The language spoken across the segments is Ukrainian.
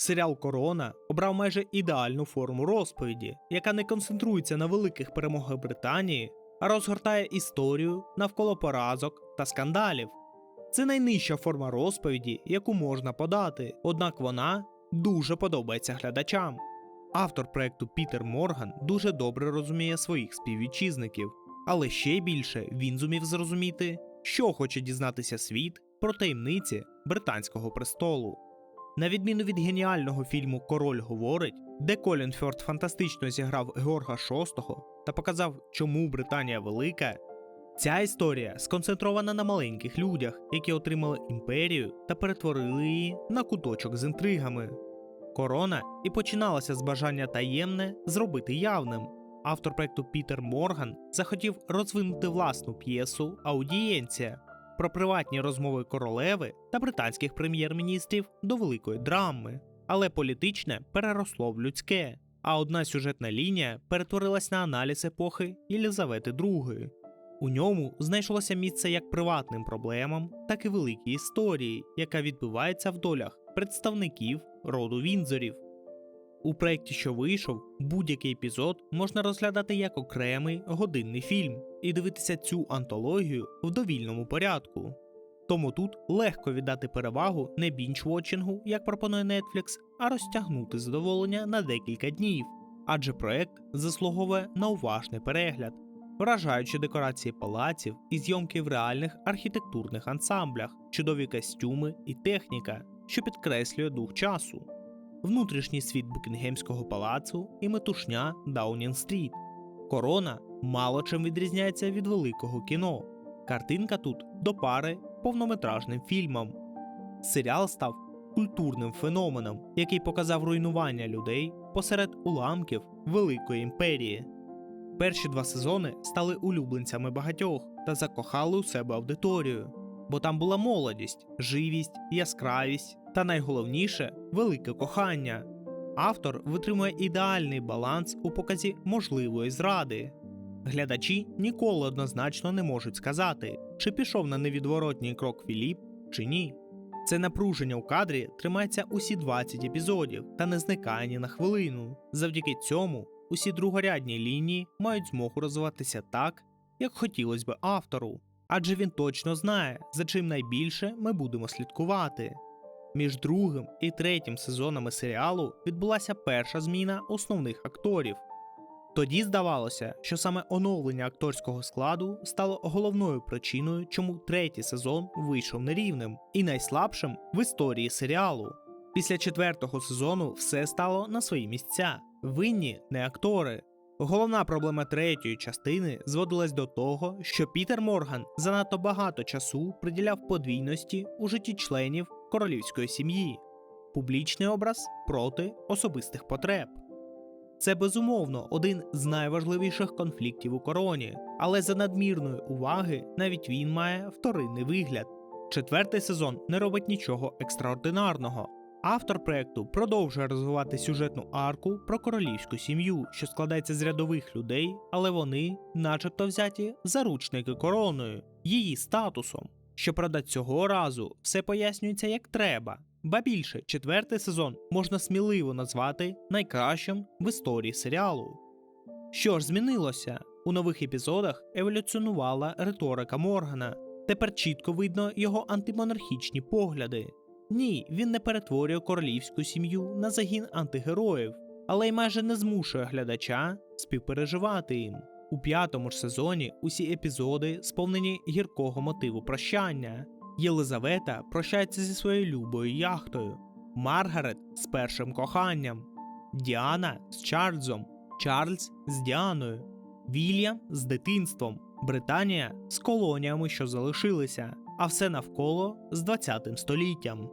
Серіал Корона обрав майже ідеальну форму розповіді, яка не концентрується на великих перемогах Британії, а розгортає історію навколо поразок та скандалів. Це найнижча форма розповіді, яку можна подати, однак вона дуже подобається глядачам. Автор проекту Пітер Морган дуже добре розуміє своїх співвітчизників, але ще більше він зумів зрозуміти, що хоче дізнатися світ про таємниці британського престолу. На відміну від геніального фільму Король говорить, де Колін Фьорд фантастично зіграв Георга VI та показав, чому Британія велика. Ця історія сконцентрована на маленьких людях, які отримали імперію та перетворили її на куточок з інтригами. Корона і починалася з бажання таємне зробити явним. Автор проекту Пітер Морган захотів розвинути власну п'єсу Аудієнція про приватні розмови королеви та британських прем'єр-міністрів до великої драми, але політичне переросло в людське, а одна сюжетна лінія перетворилась на аналіз епохи Єлізавети II. У ньому знайшлося місце як приватним проблемам, так і великій історії, яка відбувається в долях представників роду Вінзорів. У проєкті, що вийшов, будь-який епізод можна розглядати як окремий годинний фільм і дивитися цю антологію в довільному порядку. Тому тут легко віддати перевагу не бінч-вотчингу, як пропонує Netflix, а розтягнути задоволення на декілька днів, адже проект заслуговує на уважний перегляд, вражаючи декорації палаців і зйомки в реальних архітектурних ансамблях, чудові костюми і техніка, що підкреслює дух часу внутрішній світ Букінгемського палацу і метушня Даунінг-стріт. Корона мало чим відрізняється від великого кіно. Картинка тут до пари повнометражним фільмам. Серіал став культурним феноменом, який показав руйнування людей посеред уламків Великої імперії. Перші два сезони стали улюбленцями багатьох та закохали у себе аудиторію, бо там була молодість, живість, яскравість та найголовніше велике кохання. Автор витримує ідеальний баланс у показі можливої зради. Глядачі ніколи однозначно не можуть сказати, чи пішов на невідворотній крок Філіп, чи ні. Це напруження у кадрі тримається усі 20 епізодів та не зникає ні на хвилину. Завдяки цьому усі другорядні лінії мають змогу розвиватися так, як хотілося би автору, адже він точно знає, за чим найбільше ми будемо слідкувати. Між другим і третім сезонами серіалу відбулася перша зміна основних акторів. Тоді здавалося, що саме оновлення акторського складу стало головною причиною, чому третій сезон вийшов нерівним і найслабшим в історії серіалу. Після четвертого сезону все стало на свої місця. Винні не актори. Головна проблема третьої частини зводилась до того, що Пітер Морган занадто багато часу приділяв подвійності у житті членів королівської сім'ї, публічний образ проти особистих потреб. Це безумовно один з найважливіших конфліктів у короні, але за надмірної уваги навіть він має вторинний вигляд. Четвертий сезон не робить нічого екстраординарного. Автор проекту продовжує розвивати сюжетну арку про королівську сім'ю, що складається з рядових людей, але вони, начебто, взяті заручники короною, її статусом. Щоправда, цього разу все пояснюється як треба. Ба більше, четвертий сезон можна сміливо назвати найкращим в історії серіалу. Що ж змінилося? У нових епізодах еволюціонувала риторика Моргана. Тепер чітко видно його антимонархічні погляди. Ні, він не перетворює королівську сім'ю на загін антигероїв, але й майже не змушує глядача співпереживати їм. У п'ятому ж сезоні усі епізоди сповнені гіркого мотиву прощання. Єлизавета прощається зі своєю любою яхтою, Маргарет з першим коханням, Діана з Чарльзом, Чарльз з Діаною, Вільям з дитинством, Британія з колоніями, що залишилися, а все навколо з 20 століттям.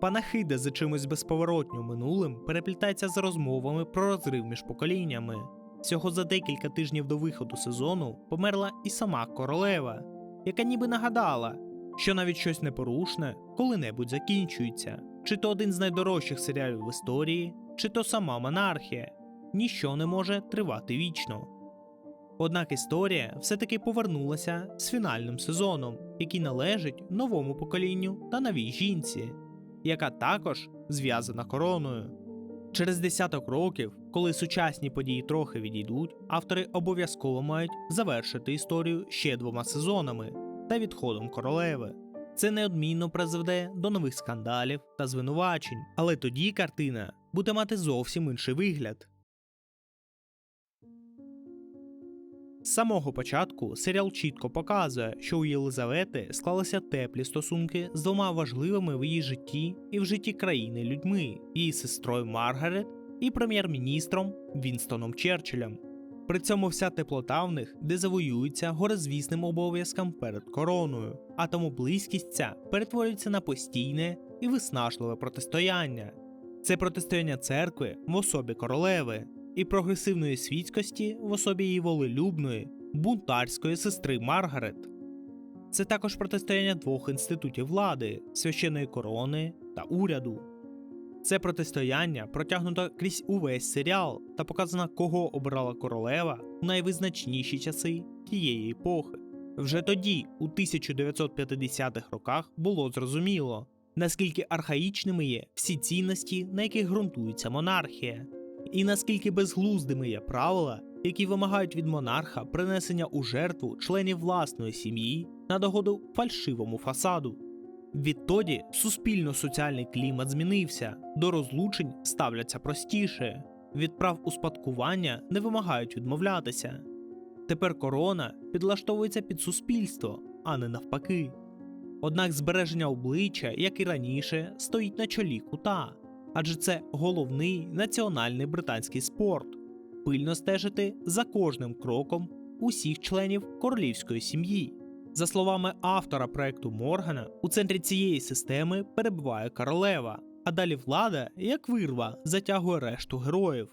Панахида за чимось безповоротньо минулим переплітається з розмовами про розрив між поколіннями. Всього за декілька тижнів до виходу сезону померла і сама королева, яка ніби нагадала, що навіть щось непорушне коли-небудь закінчується, чи то один з найдорожчих серіалів в історії, чи то сама монархія. Ніщо не може тривати вічно. Однак історія все-таки повернулася з фінальним сезоном, який належить новому поколінню та новій жінці. яка також зв'язана короною. Через десяток років, коли сучасні події трохи відійдуть, автори обов'язково мають завершити історію ще двома сезонами та відходом королеви. Це неодмінно призведе до нових скандалів та звинувачень, але тоді картина буде мати зовсім інший вигляд. З самого початку серіал чітко показує, що у Єлизавети склалися теплі стосунки з двома важливими в її житті і в житті країни людьми її сестрою Маргарет і прем'єр-міністром Вінстоном Черчиллем. При цьому вся теплота в них дезавоюється горизвісним обов'язком перед короною, а тому близькість ця перетворюється на постійне і виснажливе протистояння. Це протистояння церкви в особі королеви і прогресивної світськості в особі її волелюбної, бунтарської сестри Маргарет. Це також протистояння двох інститутів влади священної корони та уряду. Це протистояння протягнуто крізь увесь серіал та показано, кого обирала королева у найвизначніші часи тієї епохи. Вже тоді, у 1950-х роках, було зрозуміло, наскільки архаїчними є всі цінності, на яких ґрунтується монархія, і наскільки безглуздими є правила, які вимагають від монарха принесення у жертву членів власної сім'ї на догоду фальшивому фасаду. Відтоді суспільно-соціальний клімат змінився, до розлучень ставляться простіше, від прав успадкування не вимагають відмовлятися. Тепер корона підлаштовується під суспільство, а не навпаки. Однак збереження обличчя, як і раніше, стоїть на чолі кута, адже це головний національний британський спорт пильно стежити за кожним кроком усіх членів королівської сім'ї. За словами автора проекту Моргана, у центрі цієї системи перебуває королева, а далі влада, як вирва, затягує решту героїв.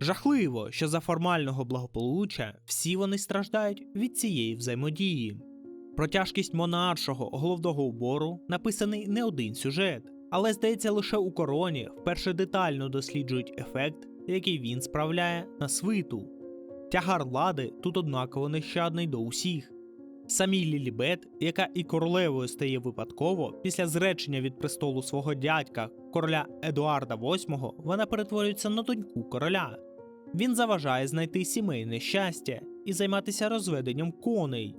Жахливо, що за формального благополуччя всі вони страждають від цієї взаємодії. Про тяжкість монаршого головного убору написаний не один сюжет, але здається, лише у короні вперше детально досліджують ефект, який він справляє на свиту. Тягар влади тут однаково нещадний до усіх. Самій Лілібет, яка і королевою стає випадково, після зречення від престолу свого дядька, короля Едуарда VIII, вона перетворюється на доньку короля. Він заважає знайти сімейне щастя і займатися розведенням коней.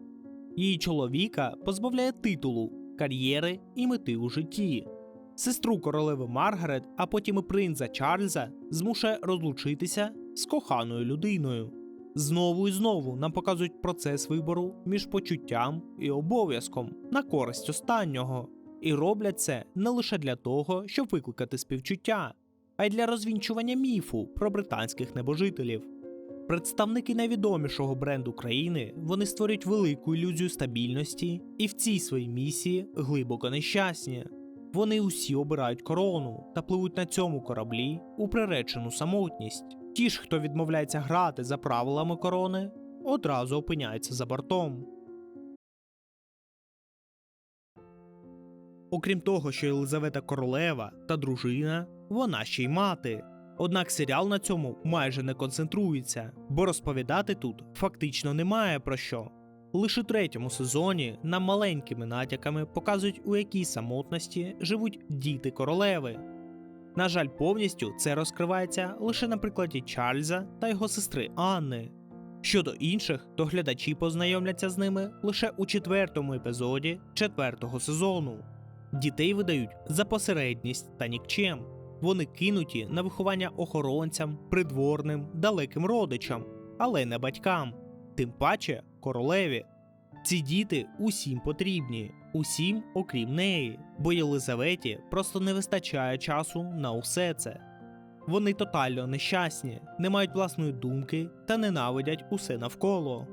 Її чоловіка позбавляє титулу, кар'єри і мети у житті. Сестру королеви Маргарет, а потім і принца Чарльза змушує розлучитися з коханою людиною. Знову і знову нам показують процес вибору між почуттям і обов'язком на користь останнього, і роблять це не лише для того, щоб викликати співчуття, а й для розвінчування міфу про британських небожителів. Представники найвідомішого бренду країни вони створюють велику ілюзію стабільності і в цій своїй місії глибоко нещасні. Вони усі обирають корону та пливуть на цьому кораблі у приречену самотність. Ті ж, хто відмовляється грати за правилами корони, одразу опиняються за бортом. Окрім того, що Єлизавета королева та дружина, вона ще й мати. Однак серіал на цьому майже не концентрується, бо розповідати тут фактично немає про що. Лише у третьому сезоні нам маленькими натяками показують, у якій самотності живуть діти королеви. На жаль, повністю це розкривається лише на прикладі Чарльза та його сестри Анни. Щодо інших, то глядачі познайомляться з ними лише у четвертому епізоді четвертого сезону. Дітей видають за посередність та нікчем. Вони кинуті на виховання охоронцям, придворним, далеким родичам, але не батькам, тим паче королеві. Ці діти усім потрібні, усім, окрім неї, бо Єлизаветі просто не вистачає часу на усе це. Вони тотально нещасні, не мають власної думки та ненавидять усе навколо.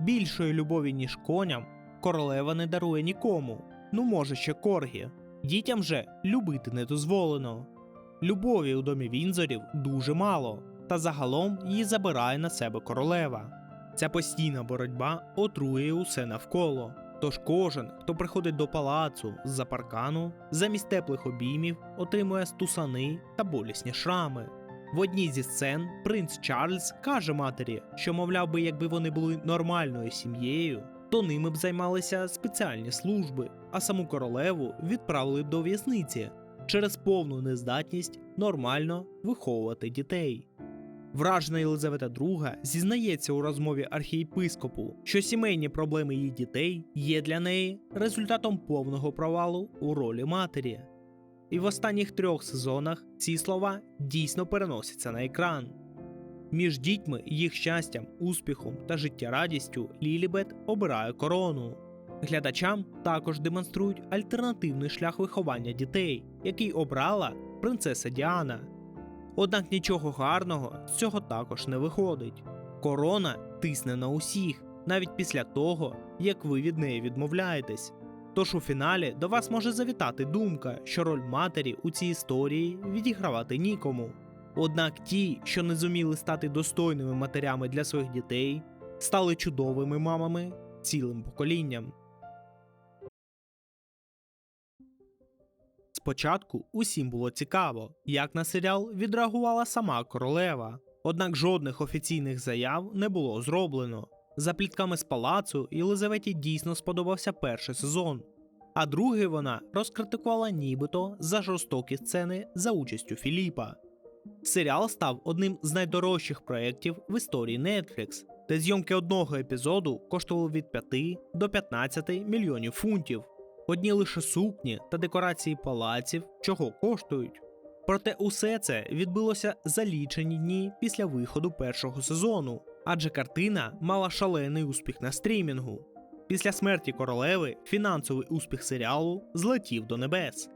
Більшої любові, ніж коням, королева не дарує нікому, ну може ще коргі. Дітям же любити не дозволено. Любові у домі Вінзорів дуже мало, та загалом її забирає на себе королева. Ця постійна боротьба отрує усе навколо. Тож кожен, хто приходить до палацу з-за паркану, замість теплих обіймів отримує стусани та болісні шрами. В одній зі сцен принц Чарльз каже матері, що, мовляв би, якби вони були нормальною сім'єю, то ними б займалися спеціальні служби, а саму королеву відправили б до в'язниці, через повну нездатність нормально виховувати дітей. Вражена Єлизавета II зізнається у розмові архієпископу, що сімейні проблеми її дітей є для неї результатом повного провалу у ролі матері. І в останніх трьох сезонах ці слова дійсно переносяться на екран. Між дітьми, їх щастям, успіхом та життєрадістю Лілібет обирає корону. Глядачам також демонструють альтернативний шлях виховання дітей, який обрала принцеса Діана. Однак нічого гарного з цього також не виходить. Корона тисне на усіх, навіть після того, як ви від неї відмовляєтесь. Тож у фіналі до вас може завітати думка, що роль матері у цій історії відігравати нікому. Однак ті, що не зуміли стати достойними матерями для своїх дітей, стали чудовими мамами цілим поколінням. Спочатку усім було цікаво, як на серіал відреагувала сама королева. Однак жодних офіційних заяв не було зроблено. За плітками з палацу Єлизаветі дійсно сподобався перший сезон, а другий вона розкритикувала нібито за жорстокі сцени за участю Філіпа. Серіал став одним з найдорожчих проєктів в історії Netflix, де зйомки одного епізоду коштували від 5 до 15 мільйонів фунтів. Одні лише сукні та декорації палаців чого коштують. Проте усе це відбулося за лічені дні після виходу першого сезону, адже картина мала шалений успіх на стрімінгу. Після смерті королеви фінансовий успіх серіалу злетів до небес.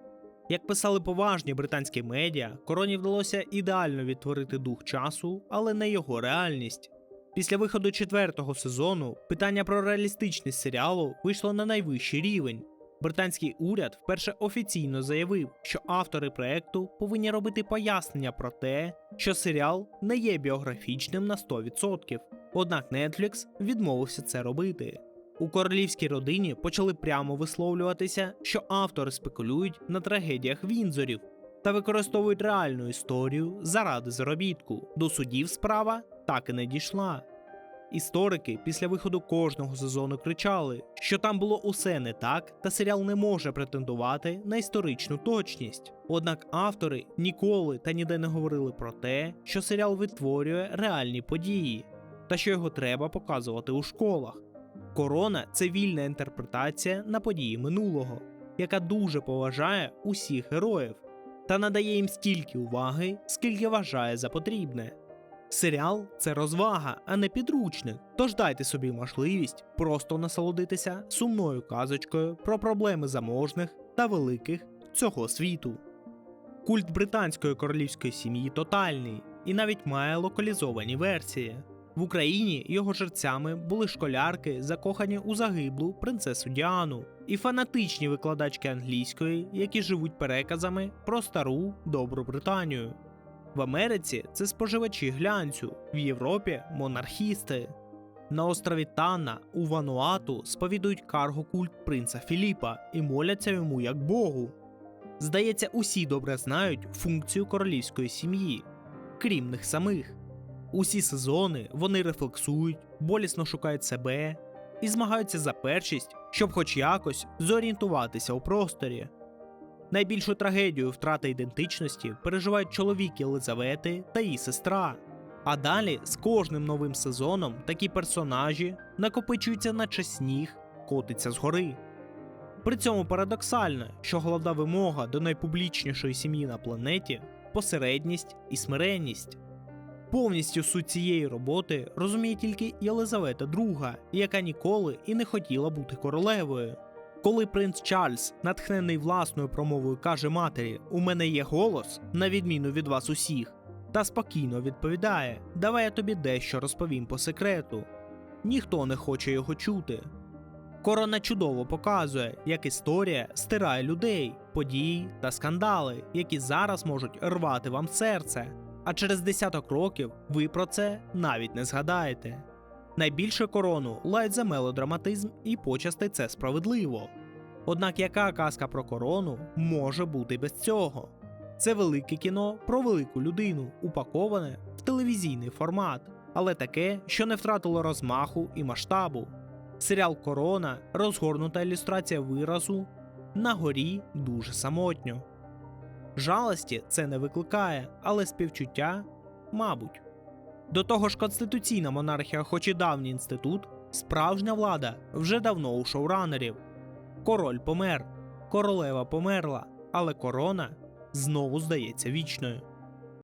Як писали поважні британські медіа, короні вдалося ідеально відтворити дух часу, але не його реальність. Після виходу четвертого сезону питання про реалістичність серіалу вийшло на найвищий рівень. Британський уряд вперше офіційно заявив, що автори проекту повинні робити пояснення про те, що серіал не є біографічним на 100%. Однак Netflix відмовився це робити. У королівській родині почали прямо висловлюватися, що автори спекулюють на трагедіях Вінзорів та використовують реальну історію заради заробітку. До судів справа так і не дійшла. Історики після виходу кожного сезону кричали, що там було усе не так, та серіал не може претендувати на історичну точність. Однак автори ніколи та ніде не говорили про те, що серіал відтворює реальні події, та що його треба показувати у школах. Корона це вільна інтерпретація на події минулого, яка дуже поважає усіх героїв та надає їм стільки уваги, скільки вважає за потрібне. Серіал це розвага, а не підручник. Тож дайте собі можливість просто насолодитися сумною казочкою про проблеми заможних та великих цього світу. Культ британської королівської сім'ї тотальний і навіть має локалізовані версії. В Україні його жерцями були школярки, закохані у загиблу принцесу Діану, і фанатичні викладачки англійської, які живуть переказами про стару добру Британію. В Америці це споживачі глянцю, в Європі монархісти. На острові Тана у Вануату сповідують карго-культ принца Філіпа і моляться йому як Богу. Здається, усі добре знають функцію королівської сім'ї, крім них самих. Усі сезони вони рефлексують, болісно шукають себе і змагаються за першість, щоб хоч якось зорієнтуватися у просторі. Найбільшу трагедію втрати ідентичності переживають чоловік Єлизавети та її сестра. А далі з кожним новим сезоном такі персонажі накопичуються, наче сніг, котиться згори. При цьому парадоксально, що головна вимога до найпублічнішої сім'ї на планеті посередність і смиренність. Повністю суть цієї роботи розуміє тільки Єлизавета II, яка ніколи і не хотіла бути королевою. Коли принц Чарльз, натхнений власною промовою, каже матері: У мене є голос, на відміну від вас усіх, та спокійно відповідає: Давай я тобі дещо розповім по секрету. Ніхто не хоче його чути. Корона чудово показує, як історія стирає людей, події та скандали, які зараз можуть рвати вам серце. А через десяток років ви про це навіть не згадаєте. Найбільше корону лають за мелодраматизм і почасти це справедливо. Однак яка казка про корону може бути без цього? Це велике кіно про велику людину, упаковане в телевізійний формат, але таке, що не втратило розмаху і масштабу. Серіал Корона розгорнута ілюстрація виразу на горі дуже самотньо. Жалості це не викликає, але співчуття мабуть. До того ж, конституційна монархія, хоч і давній інститут, справжня влада вже давно у шоуранерів. Король помер, королева померла, але корона знову здається вічною.